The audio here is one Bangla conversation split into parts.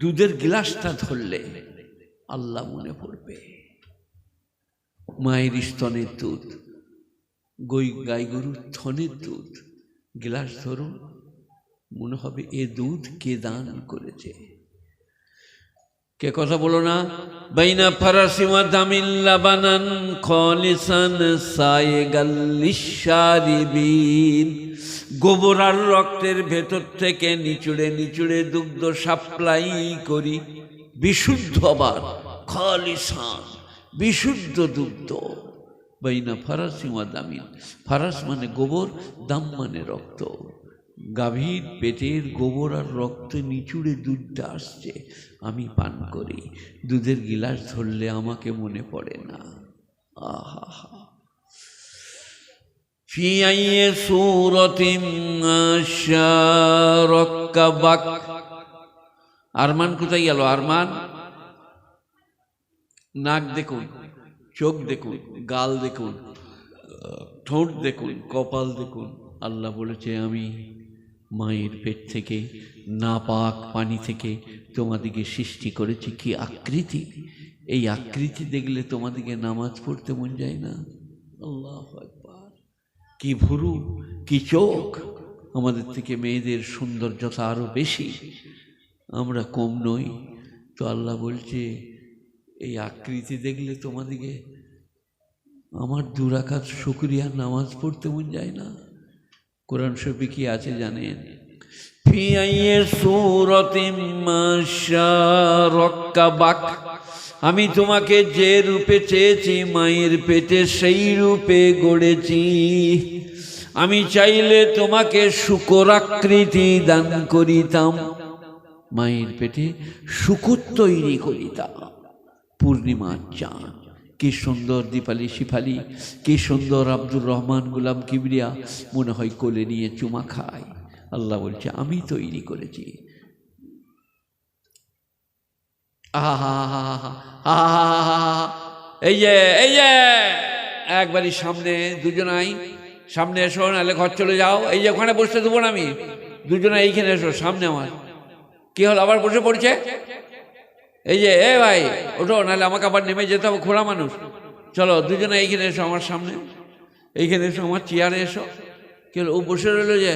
দুধের গ্লাসটা ধরলে আল্লাহ মনে পড়বে। মায়ের স্তনের দুধ, গই গাই গরুর থনের দুধ, গ্লাস ধরুন, মনে হবে এ দুধ কে দান করেছে। কে কথা বলো না? বাইনা ফারাসিমা দামিল্লা বানান খলিসান সায়ে গাল্লিশারিবিন গোবর আর রক্তের ভেতর থেকে নিচুড়ে নিচুড়ে দুগ্ধ সাপ্লাই করি। বিশুদ্ধ আবার খলিসান বিশুদ্ধ দুগ্ধ। বাইনা ফারাসিমা দামিন। ফারাস মানে গোবর, দাম মানে রক্ত। গাভীর পেটের গোবর আর রক্ত নিচুড়ে দুধটা আসছে, আমি পান করি। দুধের গিলাস ধরলে আমাকে মনে পড়ে না। আহা في أي سورة ركبك আরমান কোথায় গেল আরমান নাক দেখুন চোখ দেখুন গাল দেখুন ঠোঁট দেখুন কপাল দেখুন আল্লাহ বলেছে আমি মায়ের পেট থেকে নাপাক পানি থেকে তোমাদিকে সৃষ্টি করেছি কি আকৃতি এই আকৃতি দেখলে তোমাদিকে নামাজ পড়তে মন যায় না আল্লাহ একবার কি ভুরু, কি চোখ? আমাদের থেকে মেয়েদের সৌন্দর্যতা আরও বেশি। আমরা কম নই। তো আল্লাহ বলছে, এই আকৃতি দেখলে তোমাদেরকে আমার দুরাকাত শুক্রিয়া, নামাজ পড়তে মন যায় না। কোরআন শরীফে কি আছে জানেন? ফি আইয়ে সূরাতিম মাশারাক্কাবাক আমি তোমাকে যে রূপে চেয়েছি, মায়ের পেটে সেই রূপে গড়েছি। আমি চাইলে তোমাকে শুকরাকৃতি দান করিতাম। মায়ের পেটে শুকুর তৈরি করিতাম। পূর্ণিমার চাঁদ, কি সুন্দর দীপালি শিফালি, কি সুন্দর আব্দুর রহমান গুলাম কিবরিয়া, মনে হয় কোলে নিয়ে চুমা খায়। আল্লাহ বলছে, আমি তৈরি করেছি আহা এই যে এই যে একবারই সামনে দুজনাই সামনে এসো নাহলে ঘর চলে যাও এই যে ওখানে বসতে দেবো না আমি দুজনে এইখানে এসো সামনে আমার কি হলো আবার বসে পড়ছে এই যে এ ভাই ওঠো নাহলে আমাকে আবার নেমে যেতে হবে খোড়া মানুষ চলো দুজনে এইখানে এসো আমার সামনে এইখানে এসো আমার চেয়ারে এসো কি হলো ও বসে রইল যে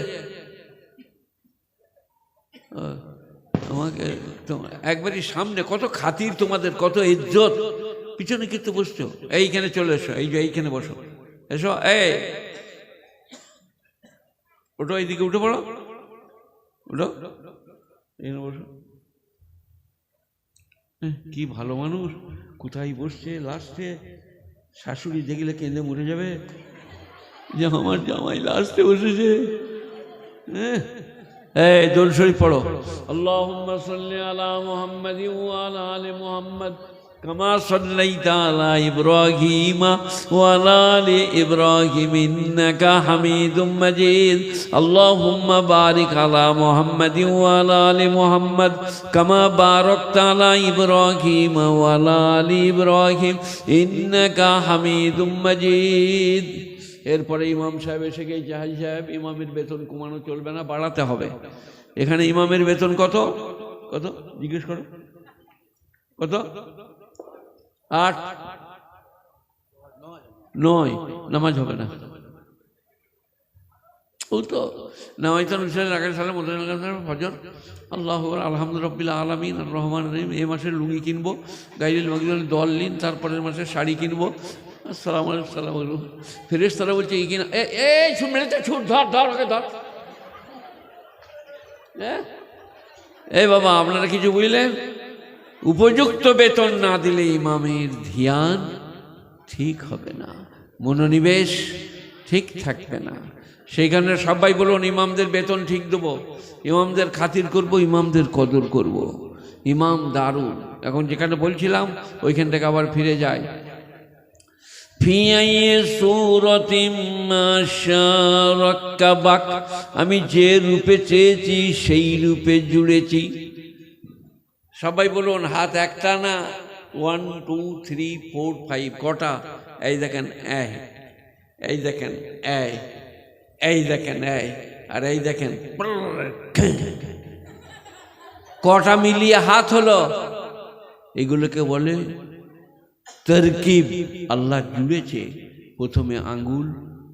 তোমার একবারই সামনে কত খাতির তোমাদের, কত ইজ্জত। পিছনে কিন্তু বসছো। এইখানে চলে এসো, এই যে এইখানে বসো। এসো, এই। ওঠো এইদিকে, উঠে পড়ো। উঠো। এখানে বসো। কি ভালো মানুষ। কোথায় বসছে লাস্টে শাশুড়ি দেখলে কেঁদে মরে যাবে। যে আমার জামাই লাস্টে বসেছে। হ্যাঁ এই দোল শরীফ পড়ো আল্লাহুম্মা সাল্লি আলা মুহাম্মাদিন ওয়া আলা আলি মুহাম্মাদ كما صليت على إبراهيم وعلى آل إبراهيم إنك حميد مجيد اللهم بارك على محمد وعلى آل محمد كما باركت على إبراهيم وعلى آل إبراهيم إنك حميد مجيد এরপরে ইমাম সাহেব এসে গিয়ে জাহাজ সাহেব, ইমামের বেতন কমানো চলবে না, বাড়াতে হবে। এখানে ইমামের বেতন কত? কত? জিজ্ঞেস করো। কত? আট। নয়। নামাজ হবে না। ও তো নামাইতান হুসেন আকাশ সালাম ফজর। আল্লাহ আলহামদুলিল্লাহ আলমিন, আর রহমান রহিম। এই মাসের লুঙ্গি কিনবো মাগিল দল নিন, তারপরের মাসে শাড়ি কিনবো আসসালাম আলাইকুম, সালাম আলাইকুম। ফেরেস তারা বলছে এই ছুট মেরেছে ছুট ধর ধর ওকে, ধর। হ্যাঁ এই বাবা, আপনারা কিছু বুঝলেন উপযুক্ত বেতন না দিলে ইমামের ধ্যান ঠিক হবে না, মনোনিবেশ ঠিক থাকবে না। সেইখানে সবাই বলুন, ইমামদের বেতন ঠিক দেবো, ইমামদের খাতির করব, ইমামদের কদর করব। ইমাম দারুণ। এখন যেখানে বলছিলাম, ওইখান থেকে আবার ফিরে যায়। আমি যে রূপে চেয়েছি, সেই রূপে জুড়েছি। সবাই বলুন, হাত একটা না? One two three four five কটা? এই দেখেন, এই। এই দেখেন, এই। এই দেখেন, এই। আর এই দেখেন, কটা মিলিয়ে হাত হলো? এগুলোকে বলে তরকিব আল্লাহ জুড়েছে। প্রথমে আঙ্গুল,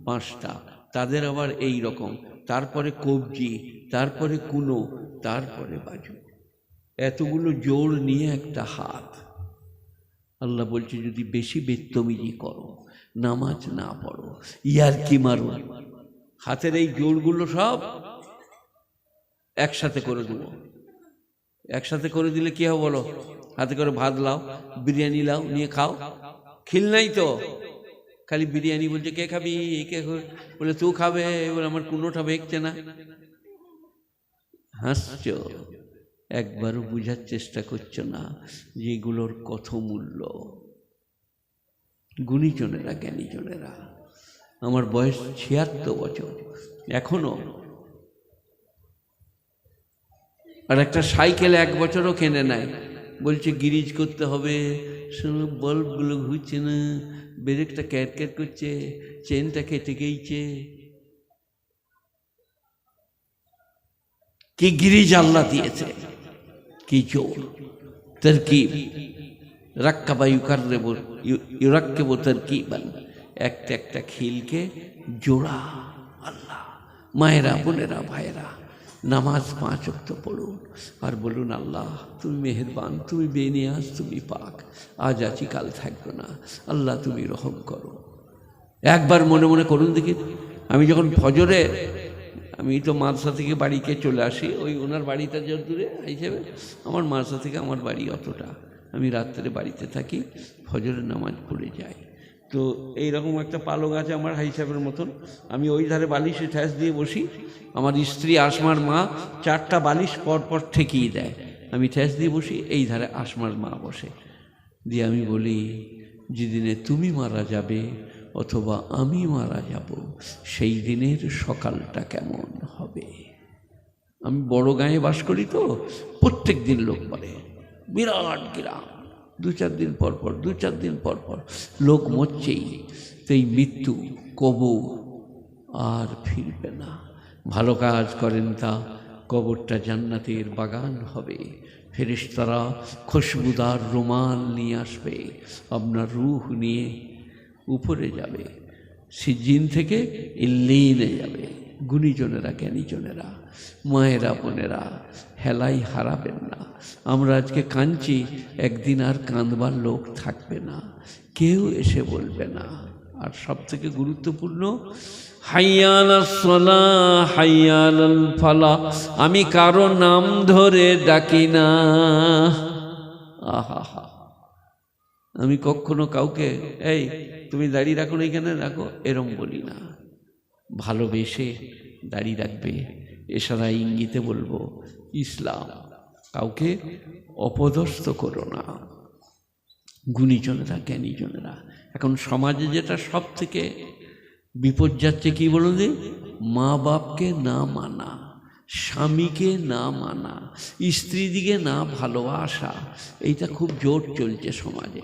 পাঁচটা। তাদের আবার এই রকম। তারপরে কবজি, তারপরে কুনো, তারপরে বাজু। এতগুলো জোড় নিয়ে একটা হাত। আল্লাহ বলছে, যদি বেশি বেত্তমিজি করো, নামাজ না পড়ো ইয়ার কি মারো। হাতের এই জোড়গুলো সব একসাথে করে দেবো একসাথে করে দিলে কি হবে বলো? হাতে করে ভাত লাও, বিরিয়ানি লাও, নিয়ে খাও। খিল নাই তো? খালি বিরিয়ানি বলছে, কে খাবি? কে বলে, তু খাবে। বলে, আমার কোনোটা বেঁকছে না। হাসছ? একবারও বুঝার চেষ্টা করছ না যে এগুলোর কত মূল্য। গুণীজনেরা, জ্ঞানীজনেরা, আমার বয়স ছিয়াত্তর বছর, এখনও। আর একটা সাইকেল এক বছরও কেনে নাই। বলছে, গিরিজ করতে হবে। শুনো বাল্বগুলো ঘুরছে না, ব্রেকটা ক্যাট ক্যাট করছে, চেনটা কেটে গেইছে। কি গিরিজ আল্লাহ দিয়েছে? কি জোর। তরকিব, রাক্কাবা ইউকাররেব ইউরাক্কেব তরকিবান। একটা একটা খিলকে জোড়া আল্লাহ, মায়েরা, বোনেরা, ভাইয়েরা। নামাজ পাঁচ অক্ত পড়ুন। আর বলুন, আল্লাহ, তুমি মেহেরবান, তুমি বেনিয়াজ, তুমি পাক। আজ আছি, কাল থাকব না। আল্লাহ, তুমি রহম করো। একবার মনে মনে করুন দেখি, আমি যখন ফজরে, আমি তো মাদ্রাসা থেকে বাড়িতে চলে আসি, ওই ওনার বাড়িটা যত দূরে হিসেবে আমার মাদ্রাসা থেকে আমার বাড়ি অতটা। আমি রাত্রে বাড়িতে থাকি, ফজরের নামাজ পড়ে যাই। তো এইরকম একটা পালং আছে আমার হিসাবের মতন। আমি ওই ধারে বালিশে ঠ্যাস দিয়ে বসি। আমার স্ত্রী আসমার মা চারটা বালিশ পর পর ঠেকিয়ে দেয়। আমি ঠ্যাস দিয়ে বসি, এই ধারে আসমার মা বসে। দিয়ে আমি বলি, যেদিনে তুমি মারা যাবে অথবা আমি মারা যাব, সেই দিনের সকালটা কেমন হবে? আমি বড় গাঁয়ে বাস করি তো, প্রত্যেক দিন লোক বলে, বিরাট গ্রাম। দু চার দিন পর পর দু চার দিন পর পর, লোক মরছেই। এই মৃত্যু কবর আর ফিরবে না। ভালো কাজ করেন তা, কবরটা জান্নাতের বাগান হবে। ফেরেশতারা খুশবুদার রুমাল নিয়ে আসবে। আপনার রুহ নিয়ে উপরে যাবে। সিজিন থেকে ইল্লিনে যাবে। গুণীজনেরা, জ্ঞানীজনেরা, মায়েরা, বোনেরা হেলাই হারাবেন না। আমরা আজকে কাঁদছি, একদিন আর কাঁদবার লোক থাকবে না। কেউ এসে বলবে না। আর সব থেকে গুরুত্বপূর্ণ হাইয়াল হাইয়াল ফালা আমি কারও নাম ধরে ডাকি না। আহা, হা আমি কখনো কাউকে, এই, তুমি দাঁড়িয়ে রাখো না এখানে, রাখো। এরম বলি না। ভালোবেসে দাঁড়িয়ে রাখবে এছাড়া ইঙ্গিতে বলব ইসলাম কাউকে অপদস্থ করো না গুণীজনেরা জ্ঞানীজনেরা এখন সমাজে যেটা সব থেকে বিপদ যাচ্ছে কি বলুন দি? মা বাপকে না মানা স্বামীকে না মানা স্ত্রীদিকে না ভালোবাসা এইটা খুব জোর চলছে সমাজে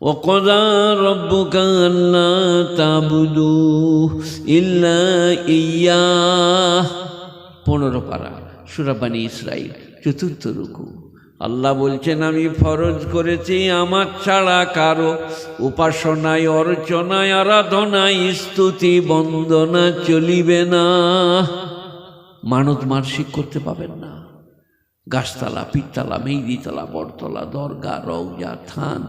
وقضى ربك ألا تعبدوا إلا إياه পনেরো পারা সুরাবানি ইসরাইল, চতুর্থ রুকু। আল্লাহ বলছেন, আমি ফরজ করেছি, আমার ছাড়া কারও উপাসনায়, অর্চনায়, আরাধনায় স্তুতি বন্দনা চলিবে না। মানত মানসিক করতে পাবেন না। গাছতলা, পিঠতলা, মেহেদিতলা, বটতলা, দরগা রৌজা থান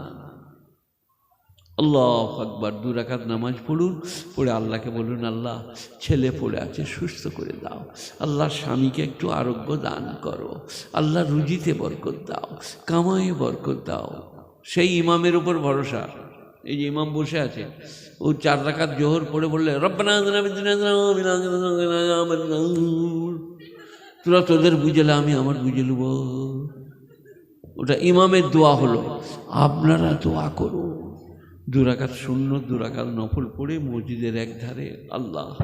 আল্লাহ আকবার, দু রাকাত নামাজ পড়ুন, পড়ে আল্লাহকে বলুন, আল্লাহ, ছেলে পড়ে আছে, সুস্থ করে দাও। আল্লাহ স্বামীকে একটু আরোগ্য দান করো। আল্লাহ রুজিতে বরকত দাও কামায়ে বরকত দাও। সেই ইমামের উপর ভরসা। এই যে ইমাম বসে আছে, ও চার রাকাত জোহর পড়ে বললে। তোরা তোদের বুঝেলে, আমি আমার বুঝে নেব। ওটা ইমামের দোয়া হলো, আপনারা দোয়া করুন দুরাকাত শূন্য, দুরাকাত নফল পড়ে মসজিদের এক ধারে আল্লাহ,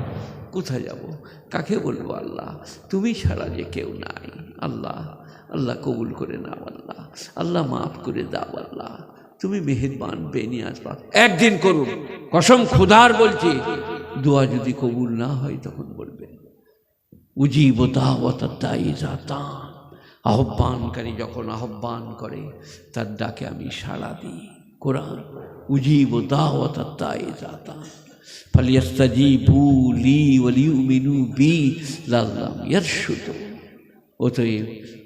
কোথায় যাব? কাকে বলব আল্লাহ? তুমি ছাড়া যে কেউ নাই। আল্লাহ আল্লাহ কবুল করে নাও আল্লাহ। আল্লাহ মাফ করে দাও আল্লাহ। তুমি মেহেরবান বেনিয়াজ পাক একদিন করুন। কসম খুদার বলছি। দোয়া যদি কবুল না হয় তখন জাতান আহ্বানকারী যখন আহ্বান করে, তার ডাকে আমি সাড়া দিই। কোরআন উজিব দাওয়াত তাই দাতা ফালিয়াস্তাজিবু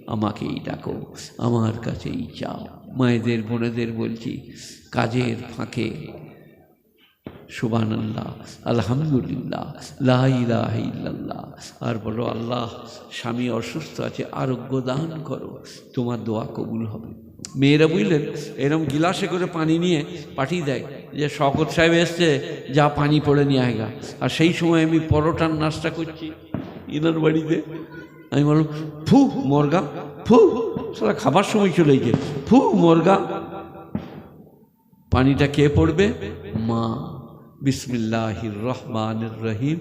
আমাকেই ডাকো, আমার কাছেই চাও মায়েদের, বোনেদের বলছি, কাজের ফাঁকে। সুবান আল্লাহ আলহামদুলিল্লাহ লাহ ইল্লাল্লাহ। আর বলো, আল্লাহ, স্বামী অসুস্থ আছে, আরোগ্য দান করো। তোমার দোয়া কবুল হবে। মেয়েরা বুঝলেন এরম গিলাসে করে পানি নিয়ে পাঠিয়ে দেয়। যে শকত সাহেব এসছে, যা পানি পড়ে নিয়ে আয়গা আর সেই সময় আমি পরোটার নাস্তা করছি ইনার বাড়িতে। আমি বললাম, ফু, মর্গা, ফু, সারা খাবার সময় চলে গিয়ে ফু, মর্গা। পানিটা কে পড়বে? মা। বিসমিল্লাহির রহমানির রহিম।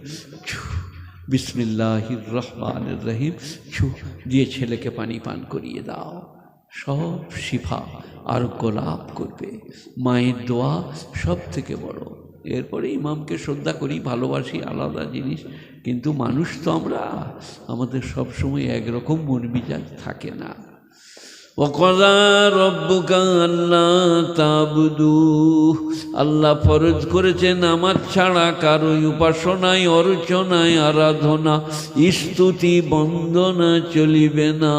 বিসমিল্লাহির রহমানির রহিম। ছু। দিয়ে ছেলেকে পানি পান করিয়ে দাও। সব শিফা আরোগ্য লাভ করবে। মায়ের দোয়া সব থেকে বড়। এরপরে ইমামকে শ্রদ্ধা করি, ভালোবাসি, আলাদা জিনিস। কিন্তু মানুষ তো আমরা, আমাদের সবসময় একরকম মন মিজাজ থাকে না। আল্লাহ আল্লাহ ফরজ করেছেন, আমার ছাড়া কারোই উপাসনায়, অর্চনায় আরাধনা স্তুতি বন্দনা চলিবে না।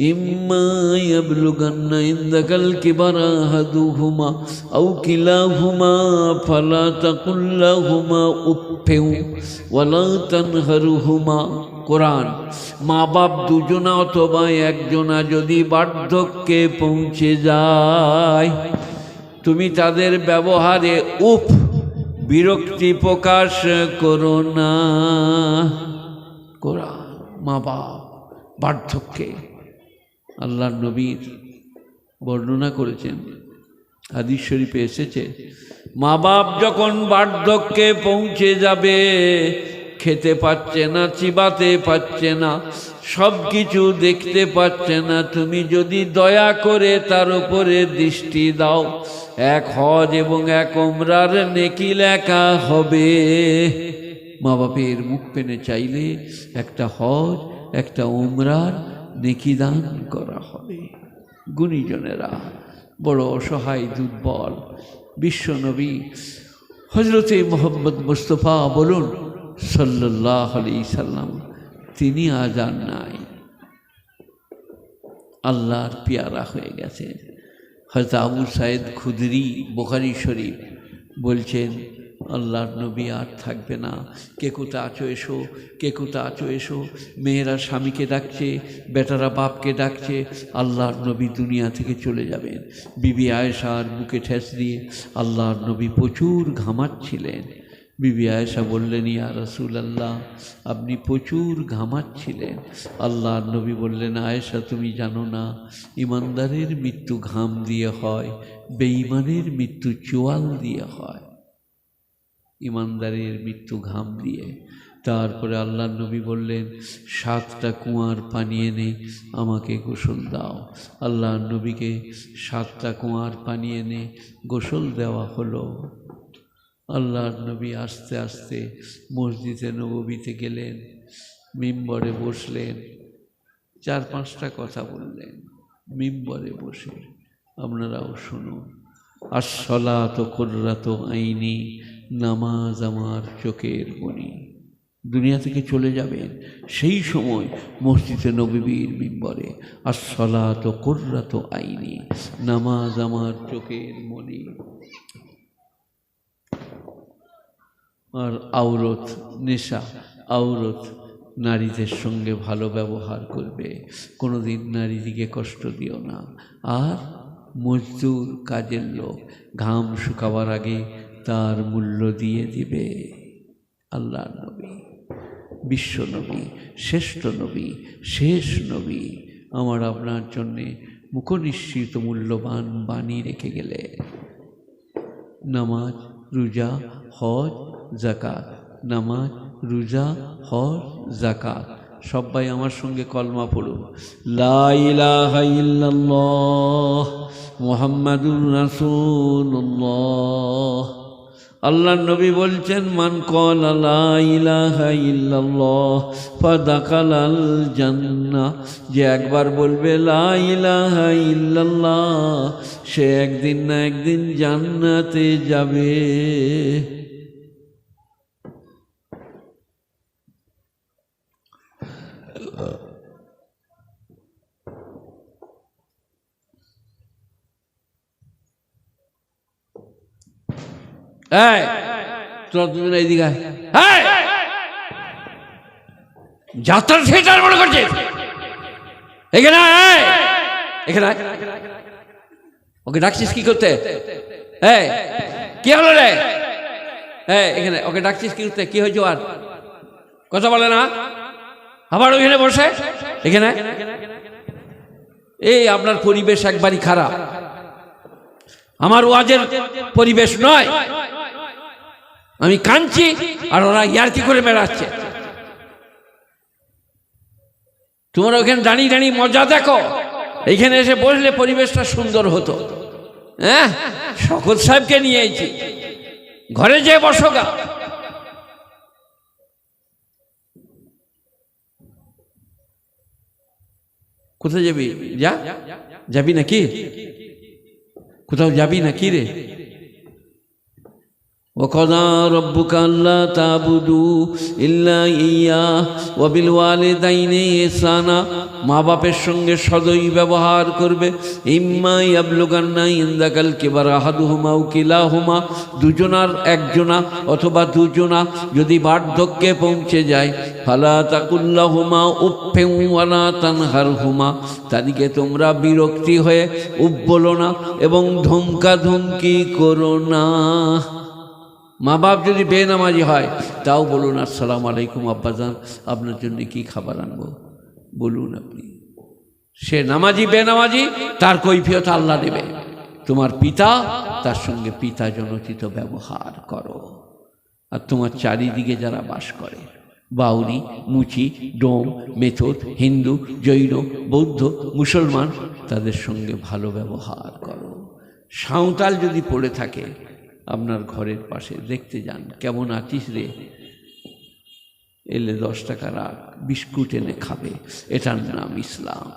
إما يبلغن عندك الكبر أحدهما أو كلاهما فلا تقل لهما أف ولا تنهرهما কোরআন মা বাপ দুজনা অথবা একজনা যদি বার্ধক্যে পৌঁছে যায় তুমি তাদের ব্যবহারে উফ বিরক্তি প্রকাশ করো না কোরআন মা বাপ বার্ধক্যে আল্লাহ নবীর বর্ণনা করেছেন। হাদিস শরীফে এসেছে মা বাপ যখন বার্ধক্যে পৌঁছে যাবে, খেতে পাচ্ছে না, চিবাতে পাচ্ছে না সব কিছু দেখতে পাচ্ছে না, তুমি যদি দয়া করে তার উপরে দৃষ্টি দাও, এক হজ এবং এক ওমরার নেকি লেখা হবে। মা বাপের মুখ পেনে চাইলে একটা হজ, একটা ওমরার নেকি দান করা হবে। গুণীজনেরা বড় অসহায় দুর্বল বিশ্বনবী হজরতে মোহাম্মদ মুস্তফা বলুন সাল্লাহ আলি সাল্লাম, তিনি আজান নাই। আল্লাহর পিয়ারা হয়ে গেছেন হয়তো আবু সাইদ খুদরি, বোখারি শরীফ বলছেন আল্লাহর নবী আর থাকবে না। কে কোথা আছো এসো, কে কোথা আছো এসো। মেয়েরা স্বামীকে ডাকছে, বেটারা বাপকে ডাকছে, আল্লাহর নবী দুনিয়া থেকে চলে যাবেন। বিবি আয়েশার বুকে ঠেস দিয়ে আল্লাহর নবী প্রচুর ঘামাচ্ছিলেন। বিবি আয়েশা বললেন, ইয়া রসুল আল্লাহ আপনি প্রচুর ঘামাচ্ছিলেন। আল্লাহর নবী বললেন, আয়েশা, তুমি জানো না, ইমানদারের মৃত্যু ঘাম দিয়ে হয়, বেঈমানের মৃত্যু চোয়াল দিয়ে হয়। ইমানদারের মৃত্যু ঘাম দিয়ে। তারপরে আল্লাহ নবী বললেন, সাতটা কুয়ার পানি এনে আমাকে গোসল দাও। আল্লাহ নবীকে সাতটা কুয়ার পানি এনে গোসল দেওয়া হলো। আল্লাহর নবী আস্তে আস্তে মসজিদে নবীতে গেলেন, মিম্বরে বসলেন, চার পাঁচটা কথা বললেন। মিম্বরে বসে আপনারাও শুনুন। আসলা তো কর্রাত আইনি নামাজ আমার চোখের মনি দুনিয়া থেকে চলে যাবেন সেই সময় মসজিদে নবীর মিম্বরে। সলা তো কর্রাত আইনি, নামাজ আমার চোখের মনি আর আওরত নেশা, আওরত নারীদের সঙ্গে ভালো ব্যবহার করবে। কোনো দিন নারীদিকে কষ্ট দিও না। আর মজদুর কাজের লোক, ঘাম শুকাবার আগে তার মূল্য দিয়ে দিবে। আল্লাহ নবী, বিশ্ব নবী, শ্রেষ্ঠ নবী, শেষ নবী আমার আপনার জন্যে মুখনিশ্চিত মূল্যবান বাণী রেখে গেলে। নামাজ, রোজা, হজ জাকাত নামাজ, রোজা, হজ জাকাত সবাই আমার সঙ্গে কলমা পড়ুন। লা ইলাহা ইল্লাল্লাহ মুহাম্মাদুর রাসূলুল্লাহ। আল্লাহ নবী বলছেন, মান কল জান্নাহ। যে একবার বলবে সে একদিন না একদিন জান্নাতে যাবে। এই, তোরা দুজন এইদিকে! যাত্রার থিয়েটার মনে করছে এখানে! এখানে ওকে ডাকছিস কি করতে? এই, কি হলো রে? এই, এখানে, ওকে ডাকছিস কি করতে? কি হয়েছে আর? কথা বলে না? আবার ওইখানে বসে? এখানে? এই, আপনার পরিবেশ একবারই খারাপ। আমার ওয়াজের পরিবেশ নয়। আমি কাঁদছি আর ওরা ইয়ারকি করে বেড়াচ্ছে? তোমরা ওখানে দাঁড়িয়ে দাঁড়িয়ে মজা দেখো। এইখানে এসে বসলে পরিবেশটা সুন্দর হতো। হ্যাঁ? শকত সাহেবকে নিয়ে এসেছি। ঘরে যেয়ে বসো গা। কোথায় যাবি? যা? যাবি নাকি? কোথাও যাবি নাকি রে? وقضى ربك ألا تعبدوا إلا إياه وبالوالدين إحسانا মা বাপের সঙ্গে সদয় ব্যবহার করবে ইম্মা ইয়াবলুগান্না ইন্দাকাল কিবার আহাদুহুমা ও কিলাহুমা দুজনার একজনা অথবা দুজনা যদি বার্ধক্যে পৌঁছে যায় ফালা তাকুল্লাহুমা উফেউ ওয়ালা তানহারহুমা তাদিকে তোমরা বিরক্তি হয়ে উপ বলো না এবং ধমকা ধমকি করো না মা বাপ যদি বেনামাজি হয়, তাও বলুন, আসসালাম আলাইকুম আব্বাজান আপনার জন্য কি খাবার আনব? বলুন আপনি। সে নামাজি, বেনামাজি, তার কৈফিয়ত আল্লাহ দেবে। তোমার পিতা, তার সঙ্গে পিতা জনচিত ব্যবহার করো। আর তোমার চারিদিকে যারা বাস করে, বাউরি, মুচি, ডোম মেথড হিন্দু, জৈন, বৌদ্ধ, মুসলমান, তাদের সঙ্গে ভালো ব্যবহার করো। সাঁওতাল যদি পড়ে থাকে আপনার ঘরের পাশে। দেখতে যান, কেমন আছিস রে। এলে দশ টাকা রাখ বিস্কুট এনে খাবে। এটার নাম ইসলাম।